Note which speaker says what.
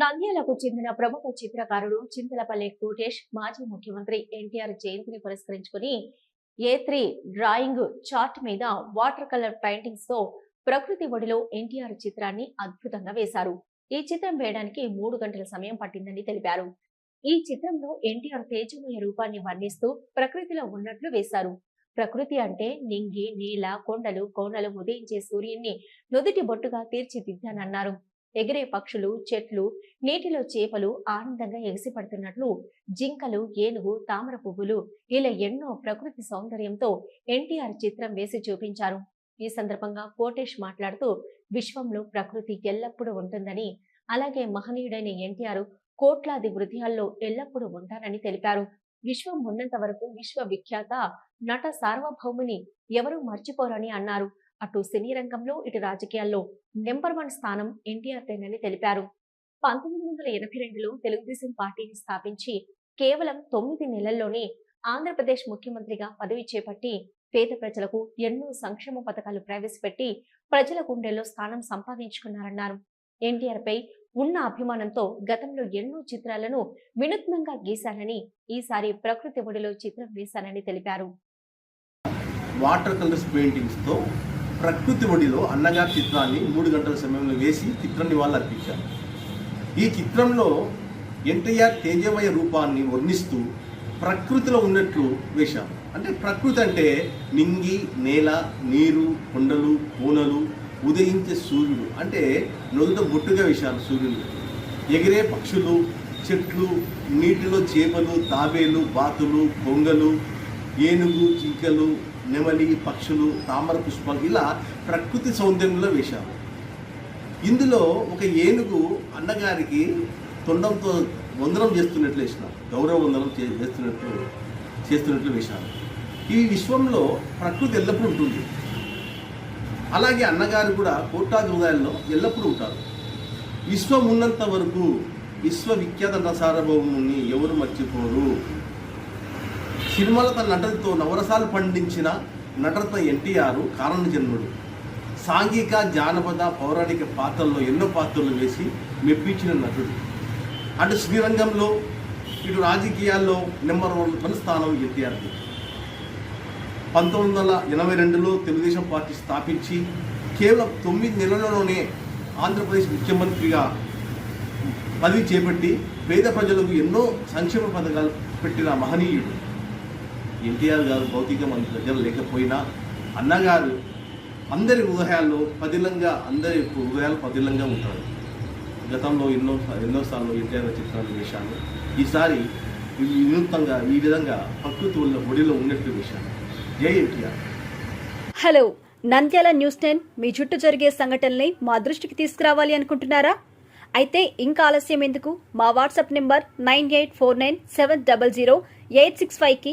Speaker 1: నంద్యాలకు చెందిన ప్రముఖ చిత్రకారుడు చింతలపల్లి కోటేష్ మాజీ ముఖ్యమంత్రి ఎన్టీఆర్ జయంతిని పురస్కరించుకుని ఏ త్రీ డ్రాయింగ్ చార్ట్ మీద వాటర్ కలర్ పెయింటింగ్స్తో ప్రకృతి ఒడిలో ఎన్టీఆర్ చిత్రాన్ని అద్భుతంగా వేశారు. ఈ చిత్రం వేయడానికి మూడు గంటల సమయం పట్టిందని తెలిపారు. ఈ చిత్రంలో ఎన్టీఆర్ తేజమయ రూపాన్ని వర్ణిస్తూ ప్రకృతిలో ఉన్నట్లు వేశారు. ప్రకృతి అంటే నింగి నీల కొండలు కోనలు ఉదయించే సూర్యున్ని నుదుటి బొట్టుగా తీర్చిదిద్దానన్నారు. ఎగిరే పక్షులు చెట్లు నీటిలో చేపలు ఆనందంగా ఎగిసిపడుతున్నట్లు జింకలు ఏనుగు తామర పువ్వులు ఇలా ఎన్నో ప్రకృతి సౌందర్యంతో ఎన్టీఆర్ చిత్రం వేసి చూపించారు. ఈ సందర్భంగా కోటేష్ మాట్లాడుతూ విశ్వంలో ప్రకృతి ఎల్లప్పుడూ ఉంటుందని అలాగే మహనీయుడైన ఎన్టీఆర్ కోట్లాది హృదయాల్లో ఎల్లప్పుడూ ఉంటారని తెలిపారు. విశ్వం ఉన్నంత వరకు విశ్వవిఖ్యాత నట సార్వభౌముని ఎవరూ మర్చిపోరని అన్నారు. అటు సినీ రంగంలో ఇటు రాజకీయాల్లో నెంబర్ వన్ స్థానం ఎన్టీఆర్ తేనని తెలిపారు. పంతొమ్మిది వందల ఎనభై రెండులో తెలుగుదేశం పార్టీని స్థాపించి కేవలం తొమ్మిది నెలల్లోనే ఆంధ్రప్రదేశ్ ముఖ్యమంత్రిగా పదవి చేపట్టి పేద ప్రజలకు ఎన్నో సంక్షేమ పథకాలు ప్రవేశపెట్టి ప్రజల గుండెల్లో స్థానం సంపాదించుకున్నారన్నారు. ఎన్టీఆర్ పై ఉన్న అభిమానంతో గతంలో ఎన్నో చిత్రాలను వినూత్నంగా గీశానని ఈసారి ప్రకృతి ఒడిలో చిత్రం వేశానని తెలిపారు.
Speaker 2: వాటర్ కలర్స్ పెయింటింగ్స్తో ప్రకృతి ఒడిలో అన్నగారి చిత్రాన్ని మూడు గంటల సమయంలో వేసి చిత్రాన్ని నివాళులు అర్పించారు. ఈ చిత్రంలో ఎన్టీఆర్ తేజమయ రూపాన్ని వర్ణిస్తూ ప్రకృతిలో ఉన్నట్లు వేశారు. అంటే ప్రకృతి అంటే నింగి నేల నీరు కొండలు కోనలు ఉదయించే సూర్యుడు. అంటే నొదుట బొట్టుగా వేశారు సూర్యుడు ఎగిరే పక్షులు చెట్లు నీటిలో చేపలు తాబేలు బాతులు కొంగలు ఏనుగు జింకలు నెమలి పక్షులు తామర పుష్పాలు ఇలా ప్రకృతి సౌందర్యంలో వేశారు. ఇందులో ఒక ఏనుగు అన్నగారికి తొండంతో వందనం చేస్తున్నట్లు వేసినారు. గౌరవ వందనం చేస్తున్నట్లు చేస్తున్నట్లు వేశారు. ఈ విశ్వంలో ప్రకృతి ఎల్లప్పుడూ ఉంటుంది. అలాగే అన్నగారు కూడా కోట్లాది హృదయాల్లో ఎల్లప్పుడూ ఉంటారు. విశ్వం ఉన్నంత వరకు విశ్వవిఖ్యాత నట సార్వభౌముని ఎవరు మర్చిపోరు? సినిమాల తన నటనతో నవరసాలు పండించిన నటరత్న ఎన్టీఆర్ కారణ జన్ముడు సాంఘిక జానపద పౌరాణిక పాత్రల్లో ఎన్నో పాత్రలు వేసి మెప్పించిన నటుడు. అటు శ్రీరంగంలో ఇటు రాజకీయాల్లో నెంబర్ వన్ పని స్థానం ఎన్టీఆర్ది పంతొమ్మిది వందల ఎనభై రెండులో తెలుగుదేశం పార్టీ స్థాపించి కేవలం తొమ్మిది నెలలలోనే ఆంధ్రప్రదేశ్ ముఖ్యమంత్రిగా పదవి చేపట్టి పేద ప్రజలకు ఎన్నో సంక్షేమ పథకాలు పెట్టిన మహనీయుడు. ఎన్టీఆర్ గారు భౌతిక మన దగ్గర లేకపోయినా అన్నగారు అందరి హృదయాల్లో పదిలంగా అందరి హృదయాలు పదిలంగా ఉంటారు. గతంలో ఎన్నో ఎన్నోసార్లు ఎన్టీఆర్ చిత్రాలు వేశాను ఈసారి వినూత్నంగా ఈ విధంగా ప్రకృతి ఉన్న ఒడిలో ఉన్నట్లు వేశాను జై NTR.
Speaker 3: Hello Nandyal news ten మీ చుట్టూ జరిగే సంఘటనల్ని మా దృష్టికి తీసుకురావాలి అనుకుంటున్నారా? అయితే ఇంకా ఆలస్యం ఎందుకు? మా WhatsApp number nine eight four nine seven double zero eight six ఫైవ్కి